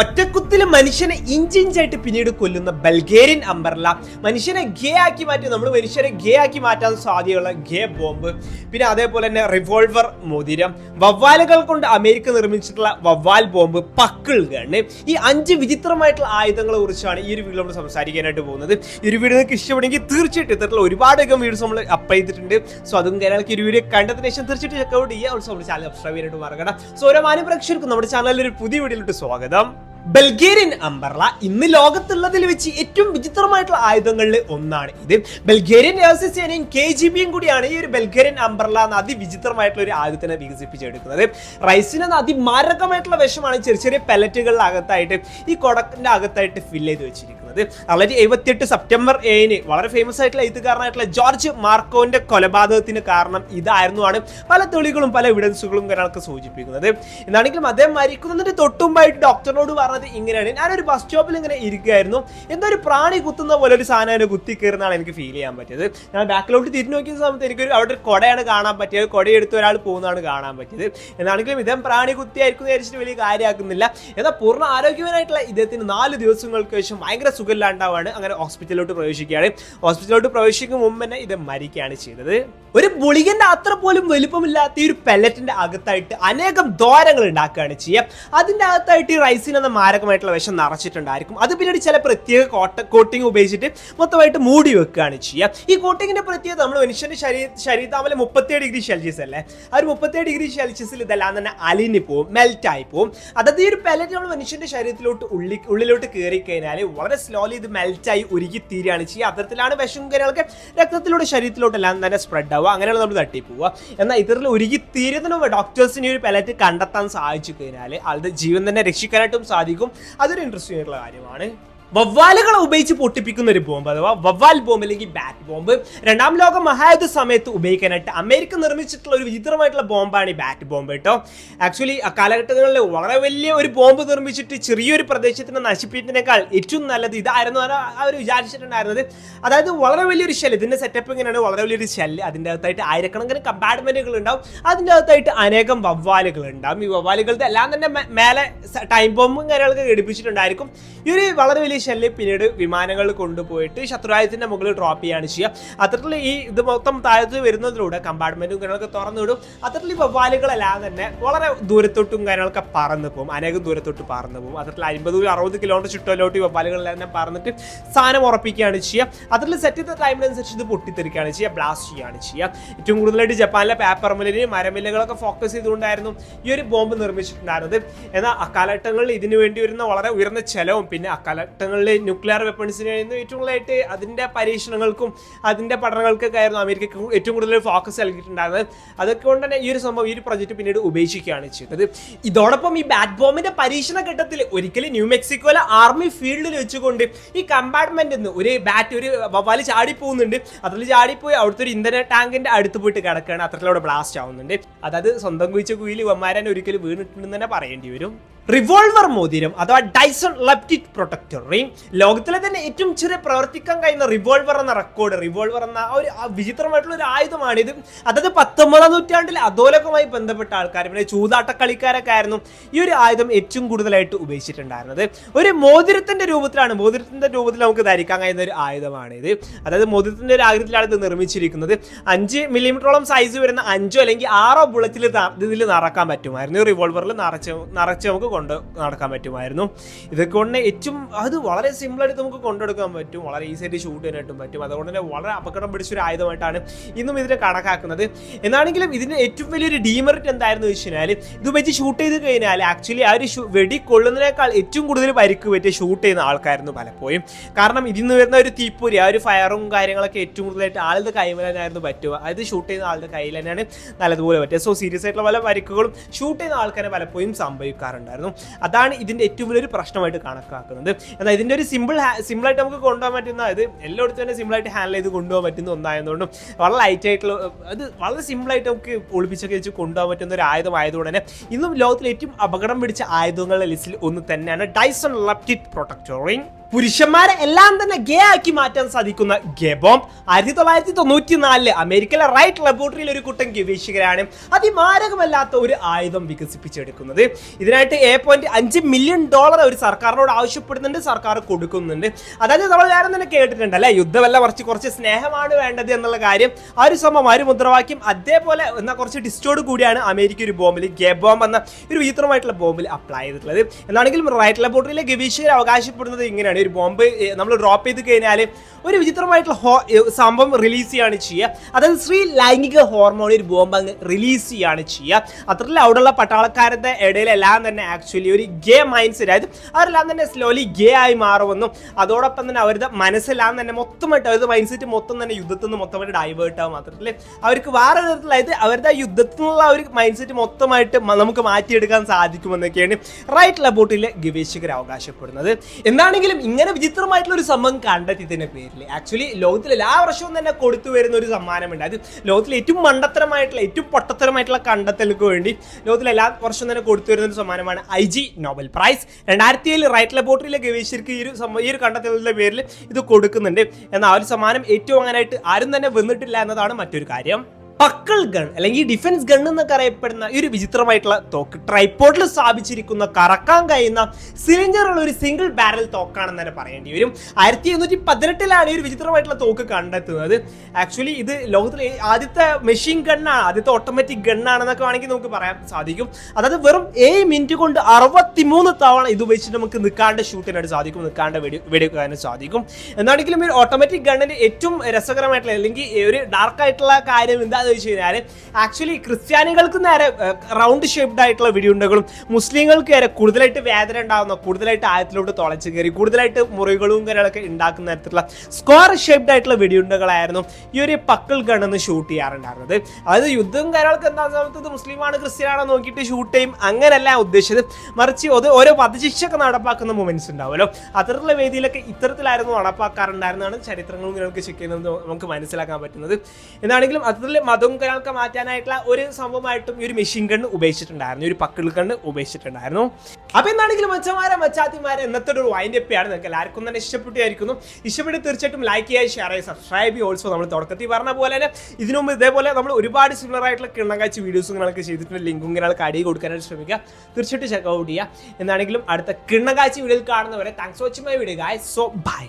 ഒറ്റക്കുത്തിൽ മനുഷ്യനെ ഇഞ്ചിഞ്ചായിട്ട് പിന്നീട് കൊല്ലുന്ന ബൾഗേറിയൻ അമ്പർല മനുഷ്യനെ ഗേ ആക്കി മാറ്റി. നമ്മൾ മനുഷ്യരെ ഗേ ആക്കി മാറ്റാൻ സാധ്യതയുള്ള ഗേ ബോംബ് പിന്നെ അതേപോലെ തന്നെ റിവോൾവർ മോതിരം. വവ്വാലുകൾ കൊണ്ട് അമേരിക്ക നിർമ്മിച്ചിട്ടുള്ള വവ്വാൽ ബോംബ് പക്കിൾ ഗണ്ണ് ഈ അഞ്ച് വിചിത്രമായിട്ടുള്ള ആയുധങ്ങളെ കുറിച്ചാണ് ഈ ഒരു വീഡിയോ നമ്മൾ സംസാരിക്കാനായിട്ട് പോകുന്നത്. ഈ ഒരു വീഡിയോ നിങ്ങൾക്ക് ഇഷ്ടപ്പെടുമെങ്കിൽ തീർച്ചയായിട്ടും ഇത്തരത്തിലുള്ള ഒരുപാടധികം വീഡിയോസ് നമ്മൾ അപ്ലൈ ചെയ്തിട്ടുണ്ട്. സോ അതും കാര്യങ്ങൾക്ക് ഈ വീഡിയോ കണ്ടതിന് ശേഷം തീർച്ചയായിട്ടും ചെക്കൗട്ട് ചെയ്യുക. ഓൾസോ നമ്മുടെ ചാനൽ സബ്സ്ക്രൈബ് ചെയ്യാനായിട്ട് മറക്കണം സോ ഓരോ മാന്യ പ്രേക്ഷകർക്കും നമ്മുടെ ചാനലിൽ ഒരു പുതിയ വീഡിയോയിലോട്ട് സ്വാഗതം. ബൽഗേറിയൻ അംബർല ഇന്ന് ലോകത്തുള്ളതിൽ വെച്ച് ഏറ്റവും വിചിത്രമായിട്ടുള്ള ആയുധങ്ങളിൽ ഒന്നാണ് ഇത്. ബൽഗേറിയൻ സേനയും കെ ജി ബിയും കൂടിയാണ് ഈ ഒരു ബൽഗേറിയൻ അംബർല എന്ന അതിവിചിത്രമായിട്ടുള്ള ഒരു ആയുധത്തിനെ വികസിപ്പിച്ചെടുക്കുന്നത്. റൈസിന് എന്ന അതിമാരകമായിട്ടുള്ള വിഷമാണ് ചെറിയ ചെറിയ പെലറ്റുകളുടെ അകത്തായിട്ട് ഈ കൊടക്കിന്റെ അകത്തായിട്ട് ഫില്ല് ചെയ്ത് വെച്ചിരിക്കുന്നത്. വളരെ എഴുപത്തിയെട്ട് സെപ്റ്റംബർ ഏഴിന് വളരെ ഫേമസ് ആയിട്ടുള്ള എഴുത്തുകാരനായിട്ടുള്ള ജോർജ് മാർക്കോന്റെ കൊലപാതകത്തിന് കാരണം ഇതായിരുന്നു ആണ് പല തെളികളും പല എവിഡൻസുകളും ഒരാൾക്ക് സൂചിപ്പിക്കുന്നത്. എന്നാണെങ്കിലും അദ്ദേഹം മരിക്കുന്നതിന്റെ തൊട്ടുമ്പായിട്ട് ഡോക്ടറിനോട് പറഞ്ഞത് ഇങ്ങനെയാണ്. ഞാനൊരു ബസ് സ്റ്റോപ്പിൽ ഇങ്ങനെ ഇരിക്കുകയായിരുന്നു. എന്തോ ഒരു പ്രാണി കുത്തുന്ന പോലെ ഒരു സാധനം അതിന് കുത്തി കയറുന്നതാണ് എനിക്ക് ഫീൽ ചെയ്യാൻ പറ്റിയത്. ഞാൻ ബാക്കിലോട്ട് തിരിഞ്ഞു നോക്കിയ സമയത്ത് എനിക്കൊരു അവിടെ ഒരു കൊടയാണ് കാണാൻ പറ്റിയത്. കൊടയെടുത്ത് ഒരാൾ പോകുന്നതാണ് കാണാൻ പറ്റിയത്. എന്നാണെങ്കിലും ഇദ്ദേഹം പ്രാണി കുത്തിയായിരിക്കും വലിയ കാര്യമാക്കുന്നില്ല. എന്നാൽ പൂർണ ആരോഗ്യപരമായിട്ടുള്ള ഇദ്ദേഹത്തിന് നാല് ദിവസങ്ങൾക്ക് ശേഷം ഭയങ്കര സുഖമില്ലാണ്ടാവാണ് അങ്ങനെ ഹോസ്പിറ്റലിലോട്ട് പ്രവേശിക്കുകയാണ്. ഹോസ്പിറ്റലിലോട്ട് പ്രവേശിക്കും മുമ്പ് തന്നെ ഇത് മരിക്കുകയാണ് ചെയ്തത്. ഒരു ഗുളികന്റെ അത്ര പോലും വലുപ്പമില്ലാത്ത ഈ ഒരു പെല്ലറ്റിന്റെ അകത്തായിട്ട് അനേകം ദ്വാരങ്ങൾ ഉണ്ടാക്കുകയാണ് ചെയ്യുക. അതിന്റെ അകത്തായിട്ട് ഈ റൈസിൻ എന്ന മാരകമായിട്ടുള്ള വിഷം നിറച്ചിട്ടുണ്ടായിരിക്കും. അത് പിന്നീട് ചില പ്രത്യേക കോട്ട കോട്ടിംഗ് ഉപയോഗിച്ചിട്ട് മൊത്തമായിട്ട് മൂടി വെക്കുകയാണ് ചെയ്യുക. ഈ കോട്ടിങ്ങിന്റെ പ്രത്യേകത നമ്മൾ മനുഷ്യന്റെ ശരീര ശരീരതാമല മുപ്പത്തേഴ് ഡിഗ്രി സെൽഷ്യസ് അല്ലേ? ആ ഒരു മുപ്പത്തേഴ് ഡിഗ്രി സെൽഷ്യസിൽ ഇതെല്ലാം തന്നെ അലിഞ്ഞു പോവും മെൽറ്റ് ആയി പോവും. അതായത് ഈ ഒരു പെല്ലറ്റ് നമ്മൾ മനുഷ്യന്റെ ശരീരത്തിലോട്ട് ഉള്ളി ഉള്ളിലോട്ട് കയറി കഴിഞ്ഞാൽ വളരെ സ്ലോലി ഇത് മെൽറ്റായി ഉരുകി തീരുകയാണ് ചെയ്യുക. അത്തരത്തിലാണ് വിഷം കാര്യങ്ങളൊക്കെ രക്തത്തിലൂടെ ശരീരത്തിലോട്ടെല്ലാം തന്നെ സ്പ്രെഡ് ആവുക. അങ്ങനെയാണ് നമ്മൾ തട്ടിപ്പോവുക എന്നാൽ ഇത്തരത്തിൽ ഉരുകി തീരുന്നതിന് മുമ്പ് ഡോക്ടേഴ്സിന് ഒരു പെലറ്റ് കണ്ടെത്താൻ സാധിച്ചു കഴിഞ്ഞാൽ ആളുടെ ജീവൻ തന്നെ രക്ഷിക്കാനായിട്ടും സാധിക്കും. അതൊരു ഇൻട്രസ്റ്റിംഗ് ആയിട്ടുള്ള കാര്യമാണ്. വവ്വാലുകളെ ഉപയോഗിച്ച് പൊട്ടിപ്പിക്കുന്ന ഒരു ബോംബ് അഥവാ വവ്വാൽ ബോംബ് അല്ലെങ്കിൽ ബാറ്റ് ബോംബ്. രണ്ടാം ലോക മഹായുദ്ധ സമയത്ത് ഉപയോഗിക്കാനായിട്ട് അമേരിക്ക നിർമ്മിച്ചിട്ടുള്ള ഒരു വിചിത്രമായിട്ടുള്ള ബോംബാണ് ഈ ബാറ്റ് ബോംബ് കേട്ടോ. ആക്ച്വലി ആ കാലഘട്ടങ്ങളിൽ വളരെ വലിയ ഒരു ബോംബ് നിർമ്മിച്ചിട്ട് ചെറിയൊരു പ്രദേശത്തിനെ നശിപ്പിക്കുന്നതിനേക്കാൾ ഏറ്റവും നല്ലത് ഇതായിരുന്നു അവർ വിചാരിച്ചിട്ടുണ്ടായിരുന്നത്. അതായത് വളരെ വലിയൊരു ഷെല്ല് ഇതിന്റെ സെറ്റപ്പ് ഇങ്ങനെയാണ് വളരെ വലിയൊരു ഷെല്ല് അതിന്റെ അകത്തായിട്ട് ആയിരക്കണക്കിന് കമ്പാർട്ട്മെന്റുകൾ ഉണ്ടാവും. അതിന്റെ അകത്തായിട്ട് അനേകം വവ്വാലുകൾ ഉണ്ടാവും. ഈ വവ്വാലുകളുടെ എല്ലാം തന്നെ മേലെ ടൈം ബോംബും കാര്യങ്ങളൊക്കെ ഘടിപ്പിച്ചിട്ടുണ്ടായിരിക്കും. ഈ ഒരു വളരെ വലിയ ഷെല്ല് പിന്നീട് വിമാനങ്ങൾ കൊണ്ടുപോയിട്ട് ശത്രുരാജ്യത്തിന്റെ മുകളിൽ ഡ്രോപ്പ് ചെയ്യാണ് ചെയ്യുക. അത്തരത്തിൽ ഈ ഇത് മൊത്തം താഴത്ത് വരുന്നതിലൂടെ കമ്പാർട്ട്മെന്റും കാര്യങ്ങളൊക്കെ തുറന്നു വിടും. അത്തരത്തിൽ വവ്വാലുകളെല്ലാം തന്നെ വളരെ ദൂരത്തോട്ടും കാര്യങ്ങളൊക്കെ പറന്നു പോകും. അനേകം ദൂരത്തോട്ട് പറന്നു പോകും. അത്തരത്തിൽ അമ്പത് അറുപത് കിലോമീറ്റർ ചുറ്റുമല്ലോട്ട് ഈ വവ്വാലുകളെല്ലാം തന്നെ പറന്നിട്ട് സ്ഥാനം ഉറപ്പിക്കുകയാണ് ചെയ്യുക. അത്തരത്തിൽ സെറ്റ് ചെയ്ത ടൈമിനനുസരിച്ച് ഇത് പൊട്ടിത്തെറിക്കുകയാണ് ചെയ്യുക. ബ്ലാസ്റ്റ് ചെയ്യുകയാണ് ചെയ്യുക. ഏറ്റവും കൂടുതലായിട്ട് ജപ്പാനിലെ പേപ്പർ മില്ലിനെയും മരമില്ലകളൊക്കെ ഫോക്കസ് ചെയ്തുകൊണ്ടായിരുന്നു ഈ ഒരു ബോംബ് നിർമ്മിച്ചിട്ടുണ്ടായിരുന്നത്. എന്നാൽ അക്കാലഘട്ടങ്ങളിൽ ഇതിനു വേണ്ടി വരുന്ന വളരെ ഉയർന്ന ചെലവും പിന്നെ അക്കാലഘട്ടങ്ങളിൽ ന്യൂക്ലിയർ വെപ്പൺസിന് ഏറ്റവും കൂടുതലായിട്ട് അതിന്റെ പരീക്ഷണങ്ങൾക്കും അതിന്റെ പഠനങ്ങൾക്കൊക്കെ ആയിരുന്നു അമേരിക്ക ഏറ്റവും കൂടുതൽ ഫോക്കസ് നൽകിയിട്ടുണ്ടായിരുന്നത്. അതൊക്കെ കൊണ്ട് തന്നെ ഈ ഒരു സംഭവം ഈ ഒരു പ്രൊജക്റ്റ് പിന്നീട് ഉപേക്ഷിക്കുകയാണ് ചെയ്തത്. ഇതോടൊപ്പം ഈ ബാറ്റ് ബോംബിന്റെ പരീക്ഷണ ഘട്ടത്തിൽ ഒരിക്കലും ന്യൂ മെക്സിക്കോയിലെ ആർമി ഫീൽഡിൽ വെച്ചുകൊണ്ട് ഈ കമ്പാർട്ട്മെന്റ് നിന്ന് ഒരു ബാറ്റ് ഒരു വവ്വാൽ ചാടി പോകുന്നുണ്ട് അതിൽ ചാടിപ്പോയി അവിടുത്തെ ഒരു ഇന്ധന ടാങ്കിന്റെ അടുത്ത് പോയിട്ട് കിടക്കുകയാണ്. അത്രത്തിലൂടെ ബ്ലാസ്റ്റ് ആവുന്നുണ്ട്. അതായത് സ്വന്തം കുഴിച്ച കുയിൽ വമ്മാരാൻ ഒരിക്കലും വീണിട്ടുണ്ടെന്ന് തന്നെ പറയേണ്ടി വരും. റിവോൾവർ മോതിരം അഥവാ ഡൈസൺ ലെപ്റ്റിക് പ്രൊട്ടക്ടർ ലോകത്തിലെ തന്നെ ഏറ്റവും ചെറിയ പ്രവർത്തിക്കാൻ കഴിയുന്ന റിവോൾവർ എന്ന റെക്കോർഡ് റിവോൾവർ എന്ന ഒരു വിചിത്രമായിട്ടുള്ള ഒരു ആയുധമാണിത് അതായത് പത്തൊമ്പതാം നൂറ്റാണ്ടിൽ അധോലകമായി ബന്ധപ്പെട്ട ആൾക്കാർ പിന്നെ ചൂതാട്ട കളിക്കാരൊക്കെ ആയിരുന്നു ഈ ഒരു ആയുധം ഏറ്റവും കൂടുതലായിട്ട് ഉപയോഗിച്ചിട്ടുണ്ടായിരുന്നത്. ഒരു മോതിരത്തിന്റെ രൂപത്തിലാണ് മോതിരത്തിന്റെ രൂപത്തിൽ നമുക്ക് ധരിക്കാൻ കഴിയുന്ന ഒരു ആയുധമാണിത് അതായത് മോതിരത്തിന്റെ ഒരു ആകൃതിയിലാണ് ഇത് നിർമ്മിച്ചിരിക്കുന്നത്. അഞ്ച് മില്ലിമീറ്ററോളം സൈസ് വരുന്ന അഞ്ചോ അല്ലെങ്കിൽ ആറോ ബുള്ളറ്റിൽ ഇതിൽ നിറക്കാൻ പറ്റുമായിരുന്നു. റിവോൾവറിൽ നിറച്ച് നിറച്ച് നമുക്ക് കൊണ്ട് നടക്കാൻ പറ്റുമായിരുന്നു. ഇതൊക്കെ കൊണ്ട് ഏറ്റവും അത് വളരെ സിമ്പിളായിട്ട് നമുക്ക് കൊണ്ടെടുക്കാൻ പറ്റും. വളരെ ഈസി ആയിട്ട് ഷൂട്ട് ചെയ്യാനായിട്ടും പറ്റും. അതുകൊണ്ട് തന്നെ വളരെ അപകടം പിടിച്ചൊരു ആയുധമായിട്ടാണ് ഇന്നും ഇതിനെ കണക്കാക്കുന്നത്. എന്നാണെങ്കിലും ഇതിന് ഏറ്റവും വലിയൊരു ഡീമെറിറ്റ് എന്തായിരുന്നു വെച്ച് കഴിഞ്ഞാൽ ഇത് വെച്ച് ഷൂട്ട് ചെയ്ത് കഴിഞ്ഞാൽ ആക്ച്വലി ആ ഒരു വെടി കൊള്ളുന്നതിനേക്കാൾ ഏറ്റവും കൂടുതൽ പരിക്ക് പറ്റിയ ഷൂട്ട് ചെയ്യുന്ന ആൾക്കായിരുന്നു പലപ്പോഴും. കാരണം ഇതിൽ നിന്ന് വരുന്ന ഒരു തീപ്പൊരി ആ ഒരു ഫയറും കാര്യങ്ങളൊക്കെ ഏറ്റവും കൂടുതലായിട്ട് ആളുടെ കൈമലായിരുന്നു പറ്റുക. അത് ഷൂട്ട് ചെയ്യുന്ന ആളുടെ കയ്യിൽ തന്നെയാണ് നല്ലതുപോലെ പറ്റുക. സോ സീരിയസ് ആയിട്ടുള്ള പല പരിക്കുകളും ഷൂട്ട് ചെയ്യുന്ന ആൾക്കാരെ പലപ്പോഴും സംഭവിക്കാറുണ്ടായിരുന്നു. അതാണ് ഇതിന്റെ ഏറ്റവും വലിയൊരു പ്രശ്നമായിട്ട് കണക്കാക്കുന്നത്. എന്നാൽ ഇതിന്റെ ഒരു സിമ്പിൾ സിമ്പിളായിട്ട് നമുക്ക് കൊണ്ടുപോകാൻ പറ്റുന്ന ഇത് എല്ലായിടത്തും തന്നെ സിമ്പിളായിട്ട് ഹാൻഡിൽ ചെയ്ത് കൊണ്ടുപോകാൻ പറ്റുന്ന ഒന്നായതുകൊണ്ടും വളരെ ലൈറ്റ് ആയിട്ടുള്ള അത് വളരെ സിമ്പിളായിട്ട് നമുക്ക് ഒളിപ്പിച്ചൊക്കെ വെച്ച് കൊണ്ടുപോകാൻ പറ്റുന്ന ഒരു ആയുധമായതുകൊണ്ട് തന്നെ ഇന്നും ലോകത്തിലെ ഏറ്റവും അപകടം പിടിച്ച ആയുധങ്ങളുടെ ലിസ്റ്റിൽ ഒന്ന് തന്നെയാണ് ഡൈസൺ ലപ്റ്റിറ്റ് പ്രൊട്ടക്ടോറിങ് പുരുഷന്മാരെ എല്ലാം തന്നെ ഗേ ആക്കി മാറ്റാൻ സാധിക്കുന്ന ഗേ ബോംബ് ആയിരത്തി തൊള്ളായിരത്തി തൊണ്ണൂറ്റി നാലിൽ അമേരിക്കയിലെ റൈറ്റ് ലബോറട്ടറിയിൽ ഒരു കൂട്ടം ഗവേഷകരാണ് അതിമാരകമല്ലാത്ത ഒരു ആയുധം വികസിപ്പിച്ചെടുക്കുന്നത്. ഇതിനായിട്ട് എ പോയിന്റ് അഞ്ച് മില്യൺ ഡോളർ ഒരു സർക്കാരിനോട് ആവശ്യപ്പെടുന്നുണ്ട് സർക്കാർ കൊടുക്കുന്നുണ്ട്. അതായത് നമ്മൾ വേറെ തന്നെ കേട്ടിട്ടുണ്ട് അല്ലെ? യുദ്ധമല്ല കുറച്ച് കുറച്ച് സ്നേഹമാണ് വേണ്ടത് എന്നുള്ള കാര്യം. ആ ഒരു സംഭവം ആ ഒരു മുദ്രാവാക്യം അതേപോലെ എന്നാൽ കുറച്ച് ഡിസ്റ്റോട് കൂടിയാണ് അമേരിക്ക ഒരു ബോംബിൽ ഗേ ബോംബ് എന്ന ഒരു വിചിത്രമായിട്ടുള്ള ബോംബിൽ അപ്ലൈ ചെയ്തിട്ടുള്ളത്. എന്നാണെങ്കിലും റൈറ്റ് ലബോറട്ടറിയിലെ ഗവേഷകർ അവകാശപ്പെടുന്നത് ഇങ്ങനെയാണ്. ഒരു ബോംബ് നമ്മൾ ഡ്രോപ്പ് ചെയ്ത് കഴിഞ്ഞാൽ ഒരു വിചിത്രമായിട്ടുള്ള സംഭവം റിലീസ് ചെയ്യാണ് ചെയ്യുക. അതായത് സ്ത്രീ ലൈംഗിക ഹോർമോൺ ഒരു ബോംബ് അങ്ങ് റിലീസ് ചെയ്യാണ് ചെയ്യുക. അത്രയിൽ അവിടെയുള്ള പട്ടാളക്കാരുടെ ഇടയിലെല്ലാം തന്നെ ആക്ച്വലി ഒരു ഗേ മൈൻഡ് സെറ്റ് അതായത് അവരെല്ലാം തന്നെ സ്ലോലി ഗേ ആയി മാറുമെന്നും അതോടൊപ്പം തന്നെ അവരുടെ മനസ്സെല്ലാം തന്നെ മൊത്തമായിട്ട് അവരുടെ മൈൻഡ് സെറ്റ് മൊത്തം തന്നെ യുദ്ധത്തിൽ നിന്ന് മൊത്തമായിട്ട് ഡൈവേർട്ട് ആവും. മാത്രമല്ല അവർക്ക് വേറെ തരത്തിൽ അതായത് അവരുടെ നിന്നുള്ള ഒരു മൈൻഡ് സെറ്റ് മൊത്തമായിട്ട് നമുക്ക് മാറ്റിയെടുക്കാൻ സാധിക്കുമെന്നൊക്കെയാണ് റൈറ്റ് ലബോട്ടിലെ ഗവേഷകർ അവകാശപ്പെടുന്നത്. എന്താണെങ്കിലും ഇങ്ങനെ വിചിത്രമായിട്ടുള്ള ഒരു സംഭവം കണ്ടെത്തിയതിന്റെ പേരിൽ ആക്ച്വലി ലോകത്തിൽ എല്ലാ വർഷവും തന്നെ കൊടുത്തു വരുന്ന ഒരു സമ്മാനമുണ്ട്. അത് ലോകത്തിലെ ഏറ്റവും മണ്ടത്തരമായിട്ടുള്ള ഏറ്റവും പൊട്ടത്തരമായിട്ടുള്ള കണ്ടെത്തലുകൾക്ക് വേണ്ടി ലോകത്തിലെ എല്ലാ വർഷവും തന്നെ കൊടുത്തു വരുന്ന ഒരു സമ്മാനമാണ് ഐ ജി നോബൽ പ്രൈസ് രണ്ടായിരത്തി ഏഴിൽ റൈറ്റ് ലബോറട്ടറിയിലെ ഗവേഷകർക്ക് ഈ ഒരു ഈ ഒരു കണ്ടെത്തലിന്റെ പേരിൽ ഇത് കൊടുക്കുന്നുണ്ട്. എന്നാൽ ആ ഒരു സമ്മാനം ഏറ്റവും അങ്ങനെയായിട്ട് ആരും തന്നെ വന്നിട്ടില്ല എന്നതാണ് മറ്റൊരു കാര്യം. പക്കൾ ഗൺ അല്ലെങ്കിൽ ഡിഫൻസ് ഗൺ എന്നൊക്കെ അറിയപ്പെടുന്ന ഈ ഒരു വിചിത്രമായിട്ടുള്ള തോക്ക് ട്രൈപ്പോർട്ടിൽ സ്ഥാപിച്ചിരിക്കുന്ന കറക്കാൻ കഴിയുന്ന സിലിണ്ടറുള്ള ഒരു സിംഗിൾ ബാരൽ തോക്കാണെന്ന് തന്നെ പറയേണ്ടി വരും. ആയിരത്തി എണ്ണൂറ്റി പതിനെട്ടിലാണ് ഈ ഒരു വിചിത്രമായിട്ടുള്ള തോക്ക് കണ്ടെത്തുന്നത്. ആക്ച്വലി ഇത് ലോകത്തിലെ ആദ്യത്തെ മെഷീൻ ഗണ്ണാണ് ആദ്യത്തെ ഓട്ടോമാറ്റിക് ഗണ്ണാണെന്നൊക്കെ വേണമെങ്കിൽ നമുക്ക് പറയാൻ സാധിക്കും. അതായത് വെറും ഏഴ് മിനിറ്റ് കൊണ്ട് അറുപത്തിമൂന്ന് തവണ ഇത് ഉപയോഗിച്ചിട്ട് നമുക്ക് നിൽക്കാണ്ട് ഷൂട്ട് ചെയ്യാനായിട്ട് സാധിക്കും നിൽക്കാണ്ട് വെടി വെടിവെക്കാനും സാധിക്കും. എന്നാണെങ്കിലും ഒരു ഓട്ടോമാറ്റിക് ഗണ്ണിന്റെ ഏറ്റവും രസകരമായിട്ടുള്ള അല്ലെങ്കിൽ ഒരു ഡാർക്കായിട്ടുള്ള കാര്യം കാര്യം എന്താണെന്ന് വെച്ച് കഴിഞ്ഞാൽ ആക്ച്വലി ക്രിസ്ത്യാനികൾക്ക് നേരെ റൗണ്ട് ഷേപ്ഡ് ആയിട്ടുള്ള വെടിയുണ്ടകളും മുസ്ലിങ്ങൾക്ക് നേരെ കൂടുതലായിട്ട് വേദന ഉണ്ടാകുന്ന കൂടുതലായിട്ട് ആയത്തിലോട്ട് തുളച്ച് കയറി കൂടുതലായിട്ട് മുറികളും കാര്യങ്ങളൊക്കെ ഉണ്ടാക്കുന്ന തരത്തിലുള്ള സ്ക്വയർ ഷേപ്ഡ് ആയിട്ടുള്ള വെടിയുണ്ടകളായിരുന്നു ഈ ഒരു പക്കൾ ഗണ്ണെന്ന് ഷൂട്ട് ചെയ്യാറുണ്ടായിരുന്നത്. അതായത് യുദ്ധം കാര്യങ്ങളൊക്കെ എന്താ സമയത്ത് മുസ്ലിമാണ് ക്രിസ്ത്യാനാണോ നോക്കിയിട്ട് ഷൂട്ട് ചെയ്യും അങ്ങനെയല്ല ഉദ്ദേശിച്ചത്. മറിച്ച് അത് ഓരോ വധശിക്ഷയൊക്കെ നടപ്പാക്കുന്ന മൊമെന്റ്സ് ഉണ്ടാവുമല്ലോ. അത്തരത്തിലുള്ള വേദിയിലൊക്കെ ഇത്തരത്തിലായിരുന്നു നടപ്പാക്കാറുണ്ടായിരുന്നതാണ് ചരിത്രങ്ങളും നിങ്ങൾക്ക് ചെക്ക് ചെയ്യുന്നത് നമുക്ക് മനസ്സിലാക്കാൻ പറ്റുന്നത്. എന്നാണെങ്കിലും അത്തരത്തിൽ മതവും ഒരാൾക്ക് മാറ്റാനായിട്ടുള്ള ഒരു സംഭവമായിട്ടും ഈ ഒരു മെഷീൻ ഗണ്ണ് ഉപയോഗിച്ചിട്ടുണ്ടായിരുന്നു. ഒരു പക്കിൾ ഗണ്ണ് ഉപയോഗിച്ചിട്ടുണ്ടായിരുന്നു. അപ്പൊ എന്താണെങ്കിലും മച്ചമാരെ മച്ചാത്തിമാരെ ഇന്നത്തെ ഒരു വൈൻഡ് ആണ് നിങ്ങൾക്ക് എല്ലാവർക്കും തന്നെ ഇഷ്ടപ്പെട്ടായിരിക്കുന്നു ഇഷ്ടപ്പെട്ട് തീർച്ചയായിട്ടും ലൈക്ക് ചെയ്യുക ഷെയർ ചെയ്യുക സബ്സ്ക്രൈബ് ചെയ്യുക. ഓൾസോ നമ്മൾ തുടക്കത്തിൽ പറഞ്ഞ പോലെ തന്നെ ഇതിനു മുമ്പ് ഇതേപോലെ നമ്മൾ ഒരുപാട് സിമിലർ ആയിട്ടുള്ള കിണ്ണക്കാഴ്ച വീഡിയോസും നിങ്ങൾക്ക് ചെയ്തിട്ടുണ്ട്. ലിങ്കും നിങ്ങൾക്ക് അടി കൊടുക്കാനായിട്ട് ശ്രമിക്കുക. തീർച്ചയായിട്ടും ചെക്ക് ഔട്ട് ചെയ്യുക. എന്നാണെങ്കിലും അടുത്ത കിണ്ണക്കാഴ്ച വീഡിയോയിൽ കാണുന്നവരെ thanks watching my video guys so bye